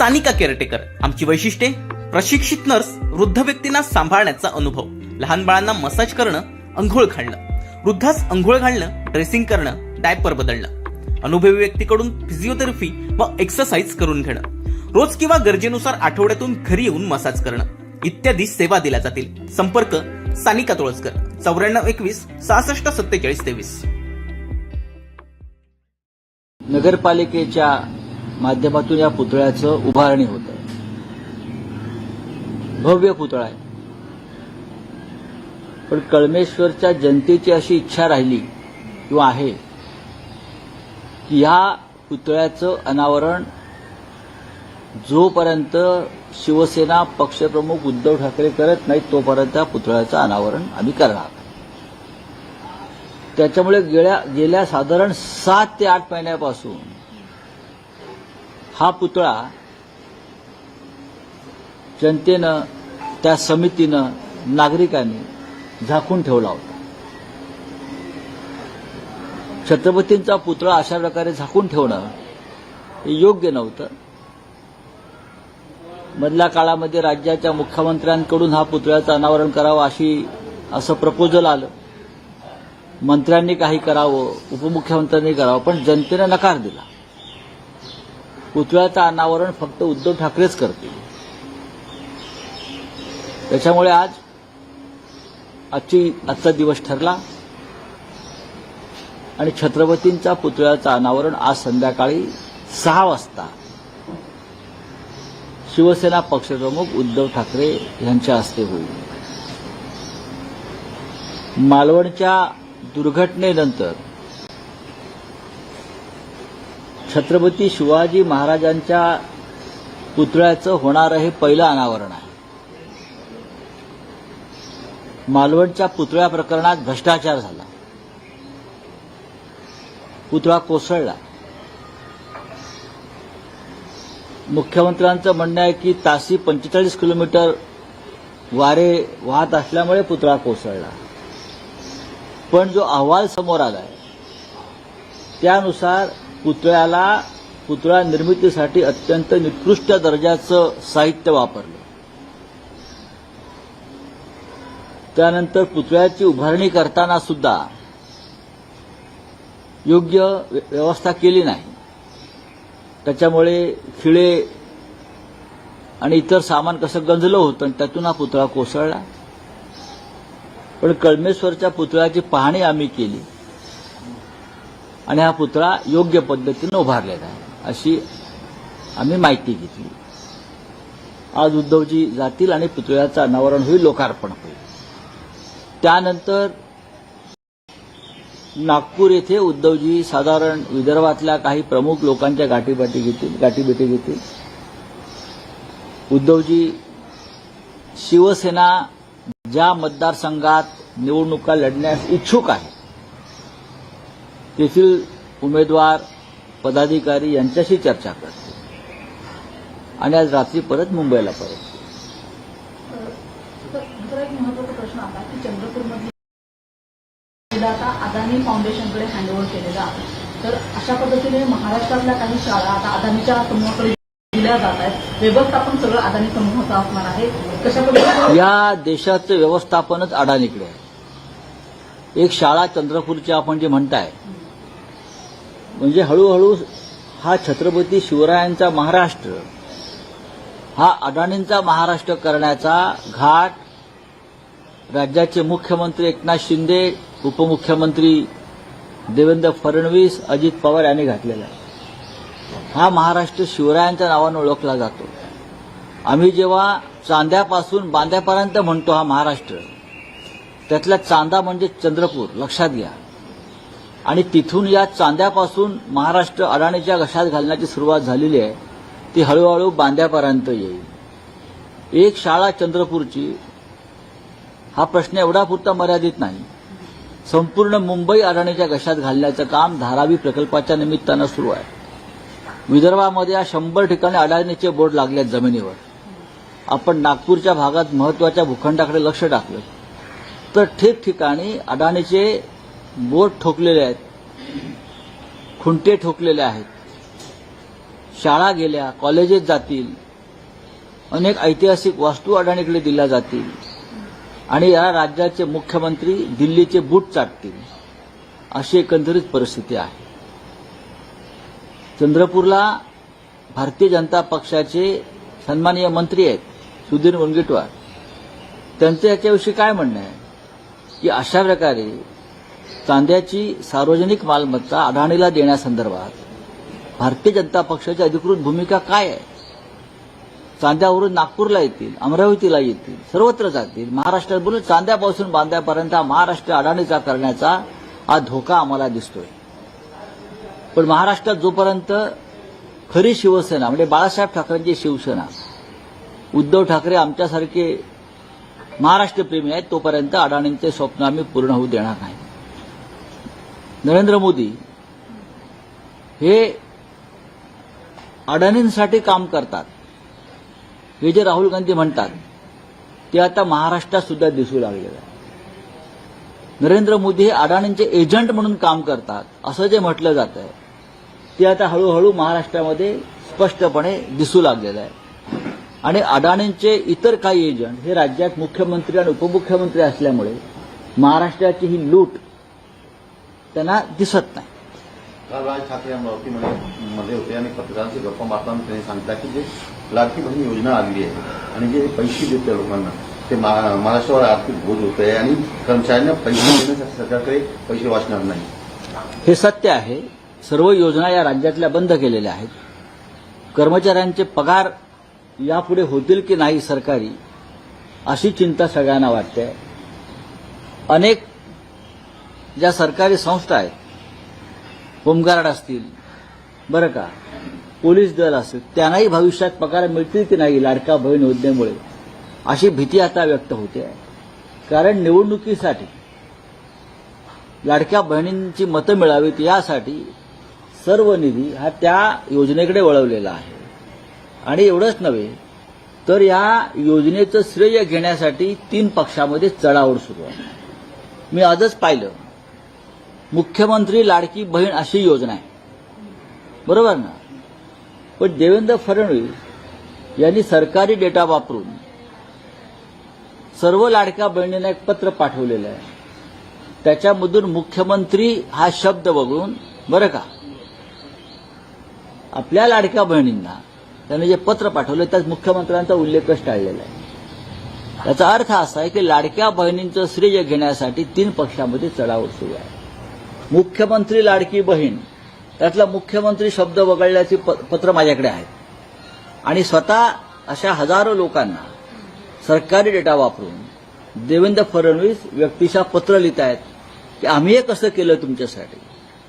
Sanika caretaker आमची वैशिष्ट्ये प्रशिक्षित नर्स वृद्ध व्यक्तींना सांभाळण्याचा अनुभव. लहान बाळांना मसाज करणं अंघोळ घालणं. वृद्धास अंघोळ घालणं ड्रेसिंग करणं डायपर बदलणं. अनुभवी व्यक्तीकडून फिजिओथेरपी व एक्सरसाइज करून घेणं. रोज किंवा गरजेनुसार आठवड्यातून घरी येऊन मसाज करणं. इत्यादी सेवा दिल्या जातील. संपर्क सानिका तुळसकर चौऱ्याण्णव एकवीस सहासष्ट सत्तेचाळीस तेवीस. नगरपालिकेच्या माध्यमातून या पुतळ्याचं उभारणी होत. आहे भव्य पुतळा आहे. पण कळमेश्वरच्या जनतेची अशी इच्छा राहिली किंवा आहे की या पुतळ्याचं अनावरण जोपर्यंत शिवसेना पक्षप्रमुख उद्धव ठाकरे करत नाहीत तोपर्यंत या पुतळ्याचं अनावरण आम्ही करणार त्याच्यामुळे गेल्या गेल्या साधारण सात ते आठ महिन्यापासून हा पुतळा जनतेनं त्या समितीनं नागरिकांनी झाकून ठेवला होता. छत्रपतींचा पुतळा अशा प्रकारे झाकून ठेवणं हे योग्य नव्हतं. मधल्या काळामध्ये राज्याच्या मुख्यमंत्र्यांकडून हा पुतळ्याचं अनावरण करावं अशी असं प्रपोजल आलं. मंत्र्यांनी काही करावं उपमुख्यमंत्र्यांनी करावं पण जनतेनं नकार दिला. पुतळ्याचं अनावरण फक्त उद्धव ठाकरेच करतील. त्याच्यामुळे आज आजची आजचा दिवस ठरला. आणि छत्रपतींच्या पुतळ्याचं अनावरण आज संध्याकाळी सहा वाजता शिवसेना पक्षप्रमुख उद्धव ठाकरे यांच्या हस्ते होईल. मालवणच्या दुर्घटनेनंतर छत्रपती शिवाजी महाराजांच्या पुतळ्याचं होणारं हे पहिलं अनावरण आहे. मालवणच्या पुतळ्या प्रकरणात भ्रष्टाचार झाला. पुतळा कोसळला. मुख्यमंत्र्यांचं म्हणणं आहे की तासी पंचेचाळीस किलोमीटर वारे वाहत असल्यामुळे पुतळा कोसळला. पण जो अहवाल समोर आलाय त्यानुसार पुतळ्याला पुतळा निर्मितीसाठी अत्यंत निकृष्ट दर्जाचं साहित्य वापरलं. त्यानंतर पुतळ्याची उभारणी करताना सुद्धा योग्य व्यवस्था केली नाही. त्याच्यामुळे खिळे आणि इतर सामान कसं गंजलं होतं आणि त्यातून हा पुतळा कोसळला. पण कळमेश्वरच्या पुतळ्याची पाहणी आम्ही केली. आणि हा पुतळा योग्य पद्धतीनं उभारलेला आहे. अशी आम्ही माहिती घेतली. आज उद्धवजी जातील आणि पुतळ्याचं अनावरण होईल लोकार्पण होईल. त्यानंतर नागपूर येथे उद्धवजी साधारण विदर्भातल्या काही प्रमुख लोकांच्या गाठीबाटी घेतील गाठीभेटी घेतील. उद्धवजी शिवसेना ज्या मतदारसंघात निवडणुका लढण्यास इच्छुक आहे तेथील उमेदवार पदाधिकारी यांच्याशी चर्चा करते. आणि आज रात्री परत मुंबईला परत तर दुसरा एक महत्त्वाचा प्रश्न आता की चंद्रपूरमध्ये आता अदानी फाउंडेशनकडे हँडओव्हर केलेला आहे. तर अशा पद्धतीने महाराष्ट्रातल्या काही शाळा आता अदानीच्या समूहाकडे दिल्या जात आहेत. व्यवस्थापन सगळं अदानी समूहाचं असणार आहे. कशा पद्धतीने? या देशाचं व्यवस्थापनच अडाणीकडे आहे. एक शाळा चंद्रपूरची आपण जे म्हणताय म्हणजे हळूहळू हा छत्रपती शिवरायांचा महाराष्ट्र हा अडाणींचा महाराष्ट्र करण्याचा घाट राज्याचे मुख्यमंत्री एकनाथ शिंदे उपमुख्यमंत्री देवेंद्र फडणवीस अजित पवार यांनी घातलेला आहे. हा महाराष्ट्र शिवरायांच्या नावानं ओळखला जातो. आम्ही जेव्हा चांद्यापासून बांद्यापर्यंत म्हणतो हा महाराष्ट्र त्यातला चांदा म्हणजे चंद्रपूर लक्षात घ्या. आणि तिथून या चांद्यापासून महाराष्ट्र अडाणीच्या घशात घालण्याची सुरुवात झालेली आहे ती हळूहळू बांध्यापर्यंत येईल. एक शाळा चंद्रपूरची हा प्रश्न एवढा पुरता मर्यादित नाही. संपूर्ण मुंबई अडाणीच्या घशात घालण्याचं काम धारावी प्रकल्पाच्या निमित्तानं सुरू आहे. विदर्भामध्ये या शंभर ठिकाणी अडाणीचे बोर्ड लागले आहेत जमिनीवर. आपण नागपूरच्या भागात महत्त्वाच्या भूखंडाकडे लक्ष टाकलं. तर ठिकठिकाणी अडाणीचे बोट ठोकलेले आहेत. खुंटे ठोकलेले आहेत. शाळा गेल्या कॉलेजेस जातील. अनेक ऐतिहासिक वास्तू अडाणीकडे दिल्या जातील. आणि या राज्याचे मुख्यमंत्री दिल्लीचे बूट चाटतील. अशी एकंदरीत परिस्थिती आहे. चंद्रपूरला भारतीय जनता पक्षाचे सन्माननीय मंत्री आहेत सुधीर मुनगंटीवार. त्यांचं याच्याविषयी काय म्हणणं आहे? की अशा प्रकारे चांद्याची सार्वजनिक मालमत्ता अडाणीला देण्यासंदर्भात भारतीय जनता पक्षाची अधिकृत भूमिका काय आहे? चांद्यावरून नागपूरला येतील अमरावतीला येतील सर्वत्र जातील. महाराष्ट्रात बोलून चांद्यापासून बांद्यापर्यंत हा महाराष्ट्र अडाणीचा करण्याचा हा धोका आम्हाला दिसतोय. पण महाराष्ट्रात जोपर्यंत खरी शिवसेना म्हणजे बाळासाहेब ठाकरेंची शिवसेना उद्धव ठाकरे आमच्यासारखे महाराष्ट्रप्रेमी आहेत तोपर्यंत अडाणींचे स्वप्न आम्ही पूर्ण होऊ देणार नाही. नरेंद्र मोदी हे अडाणींसाठी काम करतात. हे जे राहुल गांधी म्हणतात ते आता महाराष्ट्रात सुद्धा दिसू लागलेलं आहे. नरेंद्र मोदी हे अडाणींचे एजंट म्हणून काम करतात असं जे म्हटलं जात आहे ते आता हळूहळू महाराष्ट्रामध्ये स्पष्टपणे दिसू लागलेलं आहे. आणि अडाणींचे इतर काही एजंट हे राज्यात मुख्यमंत्री आणि उपमुख्यमंत्री असल्यामुळे महाराष्ट्राची ही लूट त्यांना दिसत नाही. काल राज ठाकरे अमरावतीमध्ये मध्ये होते आणि पत्रकारांशी गप्पा मारताना त्यांनी सांगितलं की जे लाडकी बहीण योजना आलेली आहे आणि जे पैसे देते लोकांना ते महा- महाराष्ट्रावर आर्थिक बोध होत आहे आणि कर्मचाऱ्यांना पैसे देण्यासाठी सरकारकडे पैसे वाचणार नाही. हे सत्य आहे. सर्व योजना या राज्यातल्या बंद केलेल्या आहेत. कर्मचाऱ्यांचे पगार यापुढे होतील की नाही सरकारी अशी चिंता सगळ्यांना वाटते. अनेक ज्या सरकारी संस्था आहेत होमगार्ड असतील बरं का पोलीस दल असेल त्यांनाही भविष्यात पगार मिळतील की नाही लाडका बहीण योजनेमुळे? अशी भीती आता व्यक्त होते आहे. कारण निवडणुकीसाठी लाडक्या बहिणींची मतं मिळावीत यासाठी सर्व निधी हा त्या योजनेकडे वळवलेला आहे. आणि एवढंच नव्हे तर या योजनेचं श्रेय घेण्यासाठी तीन पक्षामध्ये चढाओढ सुरू आहे. मी आजच पाहिलं. मुख्यमंत्री लाडकी बहीण अशी योजना आहे. बरोबर ना? पण देवेंद्र फडणवीस यांनी सरकारी डेटा वापरून सर्व लाडक्या बहिणींना एक पत्र पाठवलेलं आहे. त्याच्यामधून मुख्यमंत्री हा शब्द वगळून बरं का? आपल्या लाडक्या बहिणींना त्यांनी जे पत्र पाठवलं त्यात मुख्यमंत्र्यांचा उल्लेखच टाळलेला आहे. याचा अर्थ असा आहे की लाडक्या बहिणींचं श्रेय घेण्यासाठी तीन पक्षामध्ये चढाव सुरू आहे. मुख्यमंत्री लाडकी बहीण त्यातला मुख्यमंत्री शब्द वगळल्याचे प- पत्र माझ्याकडे आहेत. आणि स्वतः अशा हजारो लोकांना सरकारी डेटा वापरून देवेंद्र फडणवीस व्यक्तिशा पत्र लिहित आहेत की आम्ही हे कसं केलं तुमच्यासाठी?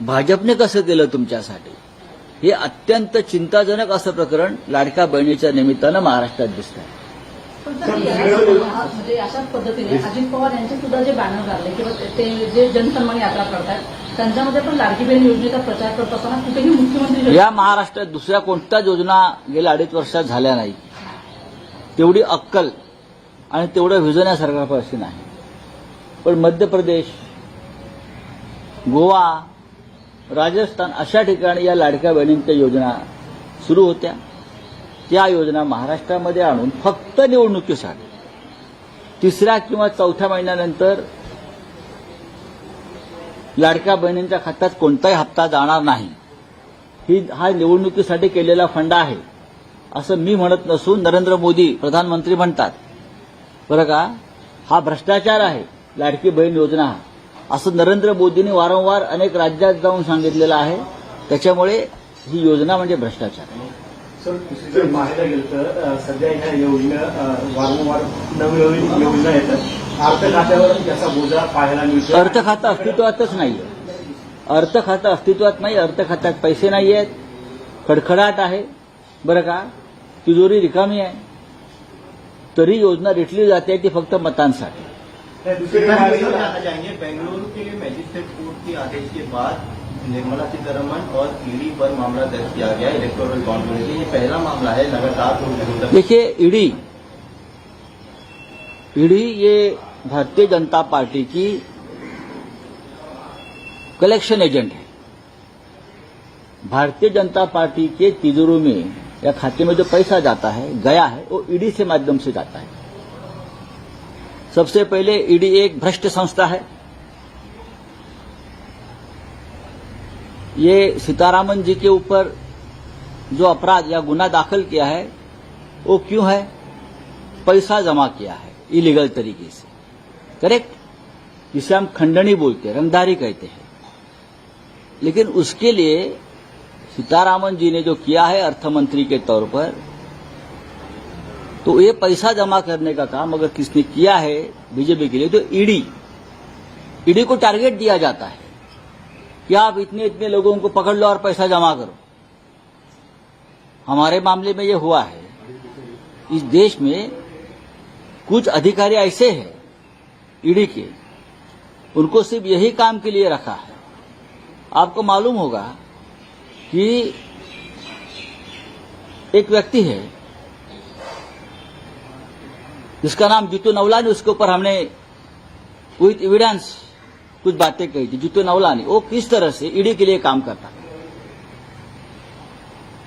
भाजपने कसं केलं तुमच्यासाठी? हे अत्यंत चिंताजनक असं प्रकरण लाडक्या बहिणीच्या निमित्तानं महाराष्ट्रात दिसत आहे पण सर, या संदर्भात म्हणजे अशाच पद्धतीने अजित पवार यांचे सुद्धा जे बॅनर लागले किंवा ते- जे जनसन्मान यात्रा करतात त्यांच्यामध्ये पण लाडकी बहीण योजनेचा प्रचार करत असताना कुठेही मुख्यमंत्री या महाराष्ट्रात दुसऱ्या कोणत्याच योजना गेल्या अडीच वर्षात झाल्या नाही? तेवढी अक्कल आणि तेवढं व्हिजन या सरकारपाशी नाही. पण मध्य प्रदेश गोवा राजस्थान अशा ठिकाणी या लाडक्या बहिणींच्या योजना सुरू होत्या. त्या योजना महाराष्ट्रामध्ये आणून फक्त निवडणुकीसाठी तिसऱ्या किंवा चौथ्या महिन्यानंतर लाडक्या बहिणींच्या खात्यात कोणताही हप्ता जाणार नाही. ही हा निवडणुकीसाठी केलेला फंड आहे असं मी म्हणत नसून नरेंद्र मोदी प्रधानमंत्री म्हणतात. बरं का? हा भ्रष्टाचार आहे लाडकी बहीण योजना. हा असं नरेंद्र मोदींनी वारंवार अनेक राज्यात जाऊन सांगितलेलं आहे. त्याच्यामुळे ही योजना म्हणजे भ्रष्टाचार. आहे सर दुसरीकडे पाहायला गेलं तर सध्या ह्या योजना वारंवार नवनवीन योजना येतात. अर्थ खात्यावर त्याचा बोजा पाहायला मिळतो अर्थ खातं अस्तित्वातच नाही. अर्थ खातं अस्तित्वात नाही अर्थ खात्यात पैसे नाही आहेत. खडखडाट आहे. बरं का? तिजोरी रिकामी आहे. तरी योजना रेटली जाते ती फक्त मतांसाठी. बेंगलुरु के मजिस्ट्रेट कोर्ट के आदेश के बाद निर्मला सीतारमन और ईडी पर मामला दर्ज किया गया इलेक्टोरल बॉन्ड को लेकर ये पहला मामला है, लगातार देखिए, ईडी ईडी ये भारतीय जनता पार्टी की कलेक्शन एजेंट है। भारतीय जनता पार्टी के तिजोरी में या खाते में जो पैसा जाता है, गया है, वो ईडी से माध्यम से जाता है। सबसे पहले ईडी एक भ्रष्ट संस्था है। ये सीतारामन जी के ऊपर जो अपराध या गुना दाखिल किया है, वो क्यों है? पैसा जमा किया है इलीगल तरीके से। करेक्ट जिसे हम खंडनी बोलते हैं, रंगदारी कहते हैं। लेकिन उसके लिए सीतारामन जी ने जो किया है अर्थमंत्री के तौर पर तो ये पैसा जमा करने का काम अगर किसने किया है, बीजेपी के लिए तो ईडी। ईडी को टारगेट दिया जाता है। कि आप इतने इतने लोगों को पकड़ लो और पैसा जमा करो। हमारे मामले में ये हुआ है। इस देश में कुछ अधिकारी ऐसे हैं, ईडी के, उनको सिर्फ़ यही काम के लिए रखा है। आपको मालूम होगा कि एक व्यक्ति है, जिसका नाम जीतू नवलानी, उसके ऊपर हमने विथ एविडेंस कुछ बातें कही थी, जीतू नवलानी वो किस तरह से ईडी के लिए काम करता?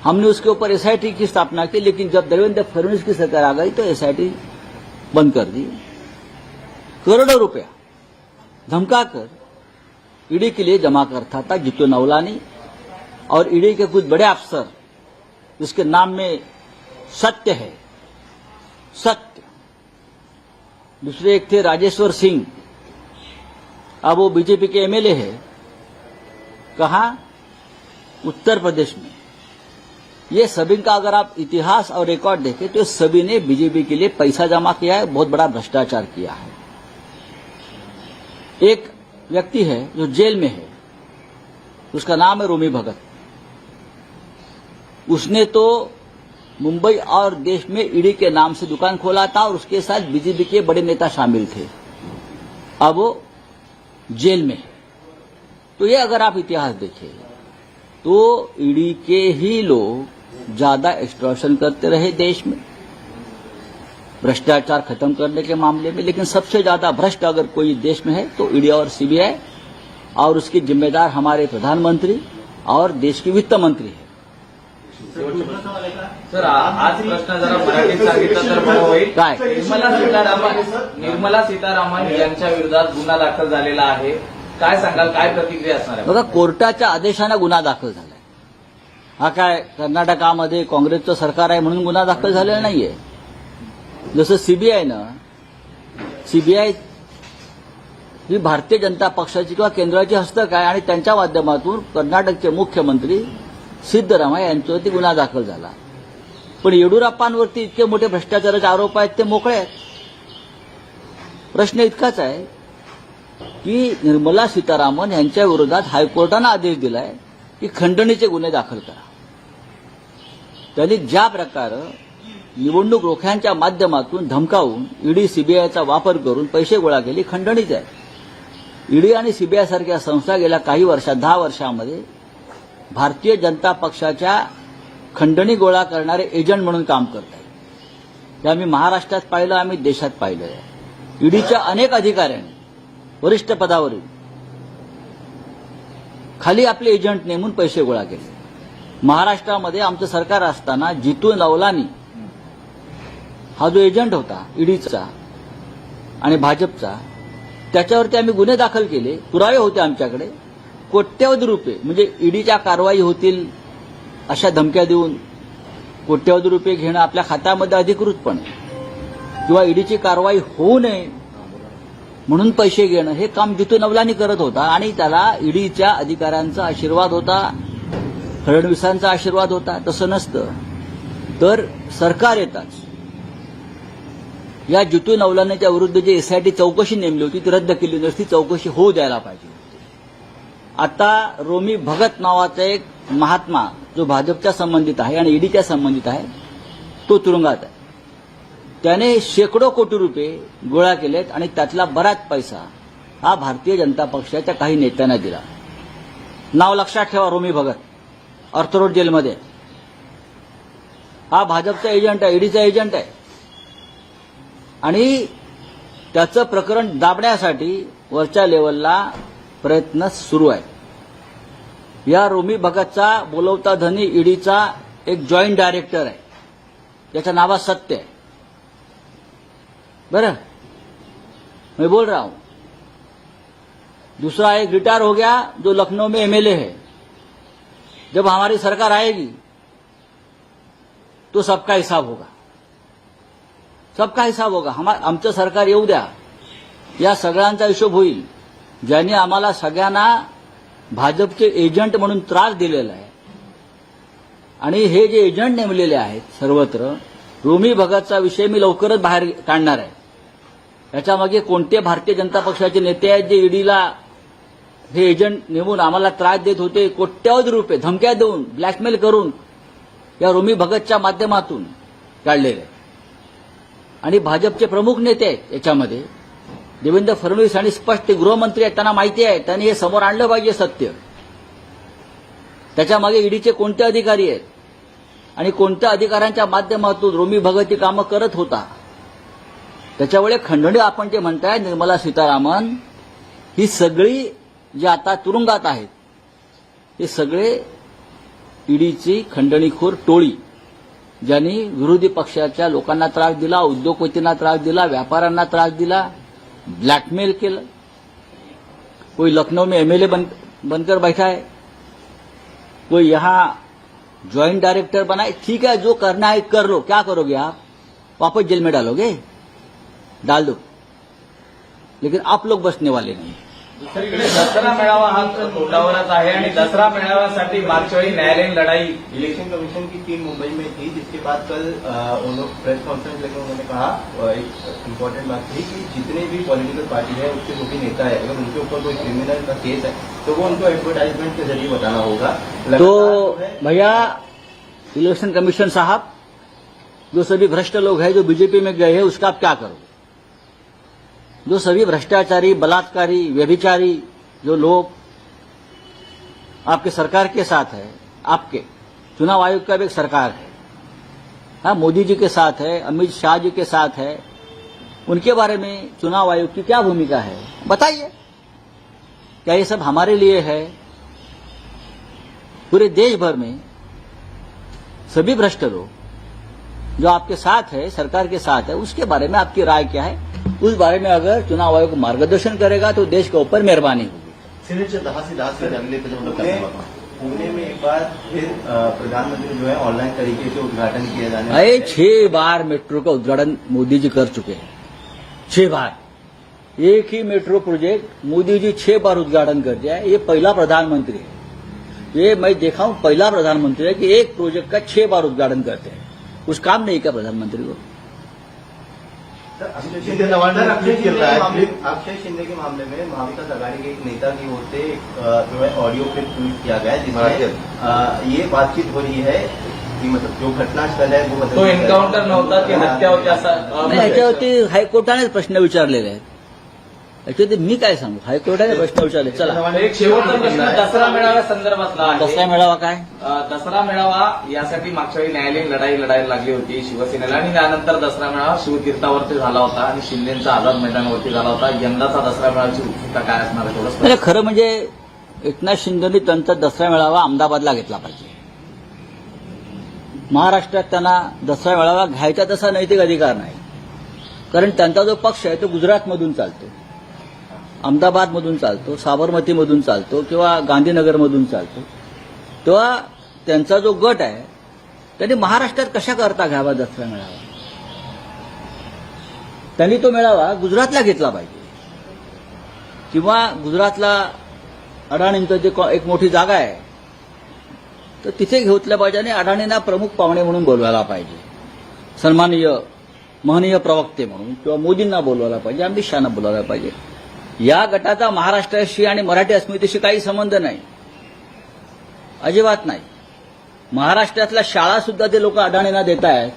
हमने उसके ऊपर एसआईटी की स्थापना की, लेकिन जब देवेंद्र फडणवीस की सरकार आ गई तो एसआईटी बंद कर दी। करोड़ों रुपया धमकाकर ईडी के लिए जमा करता था, जीतू नवलानी और ईडी के कुछ बड़े अफसर, जिसके नाम में सत्य है, सत्य। दूसरे एक थे राजेश्वर सिंह। अब वो बीजेपी के एमएलए है। कहा? उत्तर प्रदेश में। ये सभी का अगर आप इतिहास और रिकॉर्ड देखें तो सभी ने बीजेपी के लिए पैसा जमा किया है, बहुत बड़ा भ्रष्टाचार किया है। एक व्यक्ति है जो जेल में है, उसका नाम है रोमी भगत। उसने तो मुंबई और देश में ईडी के नाम से दुकान खोला था और उसके साथ बीजेपी के बड़े नेता शामिल थे। अब वो जेल में है। तो ये अगर आप इतिहास देखें तो ईडी के ही लोग ज़्यादा एक्सट्रॉशन करते रहे देश में। भ्रष्टाचार खत्म करने के मामले में, लेकिन सबसे ज़्यादा भ्रष्ट अगर कोई देश में है तो ईडी और सीबीआई और उसकी जिम्मेदार हमारे प्रधानमंत्री और देश के वित्त मंत्री है। सर आज प्रश्न जरा मराठीत सांगितला तर बरं होईल. काय? निर्मला सीतारामन निर्मला सीतारामन यांच्या विरोधात गुन्हा दाखल झालेला आहे. काय सांगाल? काय प्रतिक्रिया असणार आहे? बघा कोर्टाच्या आदेशानं गुन्हा दाखल झालाय. हा काय कर्नाटकामध्ये काँग्रेसचं सरकार आहे म्हणून गुन्हा दाखल झालेला नाहीये. जसं सीबीआयनं सीबीआय ही भारतीय जनता पक्षाची किंवा केंद्राची हस्तक आहे आणि त्यांच्या माध्यमातून कर्नाटकचे मुख्यमंत्री सिद्धरामय्या यांच्यावरती गुन्हा दाखल झाला. पण येडुराप्पांवरती इतके मोठे भ्रष्टाचाराचे आरोप आहेत ते मोकळे आहेत. प्रश्न इतकाच आहे की निर्मला सीतारामन यांच्या विरोधात हायकोर्टानं आदेश दिलाय की खंडणीचे गुन्हे दाखल करा. त्यांनी ज्या प्रकारे निवडणूक रोख्यांच्या माध्यमातून धमकावून ईडी सीबीआयचा वापर करून पैसे गोळा केले खंडणीच आहे. ईडी आणि सीबीआय सारख्या संस्था गेल्या काही वर्षात दहा वर्षामध्ये भारतीय जनता पक्षाच्या खंडणी गोळा करणारे एजंट म्हणून काम करत आहेत हे आम्ही महाराष्ट्रात पाहिलं आम्ही देशात पाहिलं. आहे ईडीच्या अनेक अधिकाऱ्यांनी वरिष्ठ पदावरील खाली आपले एजंट नेमून पैसे गोळा केले. महाराष्ट्रामध्ये आमचं सरकार असताना जितू नवलानी हा जो एजंट होता ईडीचा आणि भाजपचा त्याच्यावरती आम्ही गुन्हे दाखल केले पुरावे होते आमच्याकडे. कोट्यवधी रुपये म्हणजे ईडीच्या कारवाई होतील अशा धमक्या देऊन कोट्यवधी रुपये घेणं आपल्या खात्यामध्ये अधिकृतपणे किंवा ईडीची कारवाई होऊ नये म्हणून पैसे घेणं हे काम जितू नवलानी करत होता आणि त्याला ईडीच्या अधिकाऱ्यांचा आशीर्वाद होता फडणवीसांचा आशीर्वाद होता तसं नसतं. तर सरकार येताच. या जितू नवलानीच्या विरुद्ध जी एसआयटी चौकशी नेमली होती ती रद्द केली नसती चौकशी होऊ द्यायला पाहिजे. आता रोमी भगत नावाचा एक महात्मा जो भाजपच्या संबंधित आहे आणि ईडीच्या संबंधित आहे तो तुरुंगात आहे. त्याने शेकडो कोटी रुपये गोळा केलेत आणि त्यातला बराच पैसा हा भारतीय जनता पक्षाच्या काही नेत्यांना दिला. नाव लक्षात ठेवा रोमी भगत अर्थरोड जेलमध्ये. हा भाजपचा एजंट आहे ईडीचा एजंट आहे. आणि त्याचं प्रकरण दाबण्यासाठी वरच्या लेवलला प्रयत्न सुरू आहे. या रोमी भगतचा बोलवता धनी ईडीचा एक जॉईंट डायरेक्टर आहे. त्याच्या नावात सत्य आहे. बरं? मैं बोल रहा हूं. दूसरा एक रिटायर हो गया जो लखनऊ में एमएलए है. जब हमारी सरकार आएगी तो सबका हिसाब होगा। सबका हिसाब होगा। हमा- आमचं सरकार येऊ द्या. या सगळ्यांचा हिशोब होईल. ज्यांनी आम्हाला सगळ्यांना भाजपचे एजंट म्हणून त्रास दिलेला आहे आणि हे जे एजंट नेमलेले आहेत सर्वत्र रोमी भगतचा विषय मी लवकरच बाहेर काढणार आहे याच्यामागे कोणते भारतीय जनता पक्षाचे नेते आहेत जे ईडीला हे एजंट नेमून आम्हाला त्रास देत होते कोट्यावधी रुपये धमक्या देऊन ब्लॅकमेल करून या रोमी भगतच्या माध्यमातून काढलेले आहे. आणि भाजपचे प्रमुख नेते आहेत याच्यामध्ये देवेंद्र फडणवीस आणि स्पष्ट गृहमंत्री आहेत त्यांना माहिती आहे. त्यांनी हे समोर आणलं पाहिजे सत्य. त्याच्यामागे ईडीचे कोणते अधिकारी आहेत? आणि कोणत्या अधिकाऱ्यांच्या माध्यमातून रोमी भगत ही कामं करत होता? त्याच्यामुळे खंडणी आपण जे म्हणताय निर्मला सीतारामन ही सगळी जी आता तुरुंगात आहेत हे सगळे ईडीची खंडणीखोर टोळी ज्यांनी विरोधी पक्षाच्या लोकांना त्रास दिला उद्योगपतींना त्रास दिला व्यापाऱ्यांना त्रास दिला ब्लैकमेल केलं कोई लखनऊ में एमएलए बन, बनकर बैठा है। कोई यहाँ ज्वाइंट डायरेक्टर बना है ठीक है, जो करना है, कर लो। क्या करोगे आप? वापस जेल में डालोगे? डाल दो। लेकिन आप लोग बचने वाले नहीं दुसरीकडे दसरा मेळावा हा तोंडावरच आहे आणि दसरा मेळाव्यासाठी मागच्या वेळी न्यायालयीन लढाई. इलेक्शन कमीशन की टीम मुंबई में थी जिसके बाद कल अ, उन लोग प्रेस कॉन्फ्रेंस लेकर उन्होंने कहा एक इम्पोर्टेंट बात थी कि जितने भी पॉलिटिकल पार्टी है उसके जो भी नेता है। अगर उनके ऊपर कोई क्रिमिनल का केस है तो वो उनको एडवर्टाइजमेंट के जरिए बताना होगा। तो भैया इलेक्शन कमीशन साहब जो सभी भ्रष्ट लोग हैं जो बीजेपी में गए हैं उसका आप क्या करोगे? जो सभी भ्रष्टाचारी, बलात्कारी, व्यभिचारी, जो लोग आपके सरकार के साथ है, आपके, चुनाव आयोग का भी एक सरकार है। हाँ मोदी जी के साथ है, अमित शाह जी के साथ है, उनके बारे में चुनाव आयोग की क्या भूमिका है? बताइए। क्या ये सब हमारे लिए है? पूरे देश भर में सभी भ्रष्ट लोग जो आपके साथ है, सरकार के साथ है, उसके बारे में आपकी राय क्या है? उस बारे में अगर चुनाव आयोग मार्गदर्शन करेगा तो देश के ऊपर मेहरबानी होगी? पुणे में एक बार फिर प्रधानमंत्री जो है ऑनलाइन तरीके से उद्घाटन किया जाने अरे छह बार मेट्रो का उद्घाटन मोदी जी कर चुके हैं। छह बार। एक ही मेट्रो प्रोजेक्ट मोदी जी छह बार उद्घाटन कर दिया है। ये पहला प्रधानमंत्री है। ये मैं देखा हूँ पहला प्रधानमंत्री है कि एक प्रोजेक्ट का छह बार उद्घाटन करते हैं। कुछ काम नहीं किया प्रधानमंत्री को। नवाब सर, अक्षय शिंदे के मामले- ट्वीट- अक्षय शिंदे के मामले में महाविकास आघाड़ी के एक नेता की ओर से जो है ऑडियो क्लिप ट्वीट किया गया है जिसमें ये बातचीत हो रही है कि मतलब जो घटनास्थल है वो मतलब तो एन्काउंटर नव्हता की हत्या होती हाईकोर्टा ने हायकोर्टानेच प्रश्न विचारलेले आहेत याच्यावरती मी काय सांगू? हायकोर्टाने प्रश्न विचारले. चला. एक शेवटचा प्रश्न दसरा मेळाव्या संदर्भातला दसरा मेळावा काय? अ, दसरा मेळावा यासाठी मागच्या वेळी न्यायालयीन लढाई लढायला लागली होती शिवसेनेला. आणि त्यानंतर दसरा मेळावा शिवतीर्थावरती झाला होता आणि शिंदेचा आझाद मैदानावरती झाला होता. यंदाचा दसरा मेळाव्याची उत्सुकता काय असणार आहे म्हणजे खरं म्हणजे एकनाथ शिंदेनी त्यांचा दसरा मेळावा अहमदाबादला घेतला पाहिजे. महाराष्ट्रात त्यांना दसरा मेळावा घ्यायचा तसा नैतिक अधिकार नाही. कारण त्यांचा जो पक्ष आहे तो गुजरातमधून चालतो. अहमदाबादमधून चालतो साबरमतीमधून चालतो किंवा गांधीनगरमधून चालतो तेव्हा त्यांचा जो गट आहे त्यांनी महाराष्ट्रात कशा करता घ्यावा दसरा मेळावा? त्यांनी तो मेळावा गुजरातला घेतला पाहिजे. किंवा गुजरातला अडाणींचं जे एक मोठी जागा आहे तर तिथे घेतलं पाहिजे आणि अडाणींना प्रमुख पाहुणे म्हणून बोलवायला पाहिजे. सन्माननीय महनीय प्रवक्ते म्हणून किंवा मोदींना बोलवायला पाहिजे अमित शहाना बोलवायला पाहिजे. या गटाचा महाराष्ट्राशी आणि मराठी अस्मितेशी काही संबंध नाही. अजिबात नाही. महाराष्ट्रातल्या शाळा सुद्धा ते लोक अडाणींना देत आहेत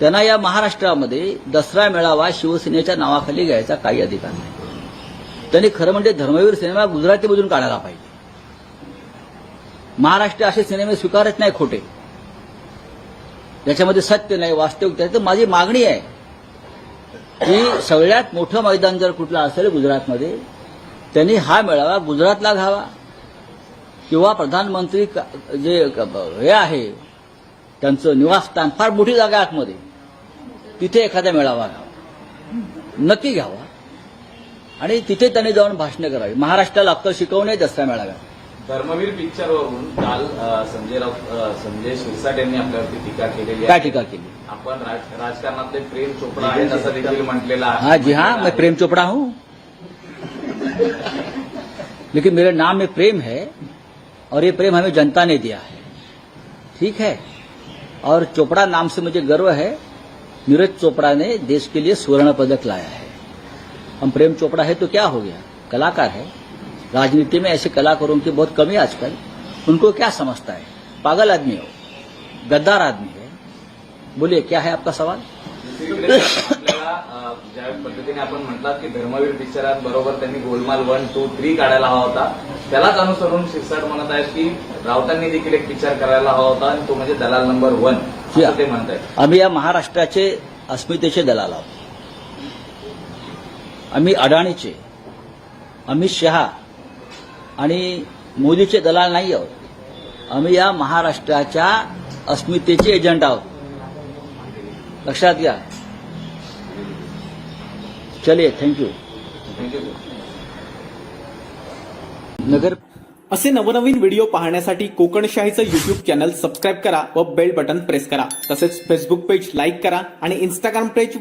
त्यांना या महाराष्ट्रामध्ये दसरा मेळावा शिवसेनेच्या नावाखाली घ्यायचा काही अधिकार नाही. त्यांनी खरं म्हणजे धर्मवीर सिनेमा गुजरातीमधून काढायला पाहिजे. महाराष्ट्र असे सिनेमे स्वीकारत नाही खोटे. ज्याच्यामध्ये सत्य नाही वास्तविकता तर माझी मागणी आहे की सगळ्यात मोठं मैदान जर कुठलं असेल गुजरातमध्ये त्यांनी हा मेळावा गुजरातला घ्यावा. किंवा प्रधानमंत्री जे क- हे आहे त्यांचं निवासस्थान फार मोठी जागा आतमध्ये तिथे एखादा मेळावा घ्यावा. नक्की घ्यावा. आणि तिथे त्यांनी जाऊन भाषणं करावी. महाराष्ट्राला अक्कल शिकवणे दसरा मेळाव्यात धर्मवीर पिक्चरवरून काल संजय राऊत संजय शिरसाट यांनी आपल्यावरती टीका केलेली काय टीका केली? आपण राज- राजकारणातले प्रेम चोपडा आहेत असं देखील म्हटलेलं आहे. हाँ जी हाँ मैं प्रेम चोपड़ा हूँ. लेकिन मेरे नाम में प्रेम है और ये प्रेम हमें जनता ने दिया है। ठीक है? और चोपड़ा नाम से मुझे गर्व है। नीरज चोपड़ा ने देश के लिए स्वर्ण पदक लाया है। हम प्रेम चोपड़ा है तो क्या हो गया? कलाकार है। राजनीति में ऐसे कलाकारों की बहुत कमी आजकल। उनको क्या समझता है? पागल आदमी हो गद्दार आदमी है। बोलिए क्या है आपका सवाल? ज्या पद्धतीने आपण म्हटलात की धर्मवीर पिक्चरात बरोबर त्यांनी गोलमाल वन टू थ्री काढायला हवा होता त्यालाच अनुसरून शिरसाट म्हणत आहेत की राऊतांनी देखील एक पिक्चर करायला हवा होता आणि तो म्हणजे दलाल नंबर वन ते म्हणत आहेत आम्ही या महाराष्ट्राचे अस्मितेचे दलाल आहोत. आम्ही अडाणीचे अमित शहा आणि मोदीचे दलाल नाही आहोत. आम्ही या महाराष्ट्राच्या अस्मितेचे एजंट आहोत. लक्षात घ्या. चलिए थँक्यू थँक्यू नगर असे नवनवीन व्हिडिओ पाहण्यासाठी कोकणशाहीचं युट्यूब चॅनल सबस्क्राईब करा व बेल बटन प्रेस करा. तसेच फेसबुक पेज लाईक करा आणि इंस्टाग्राम पेज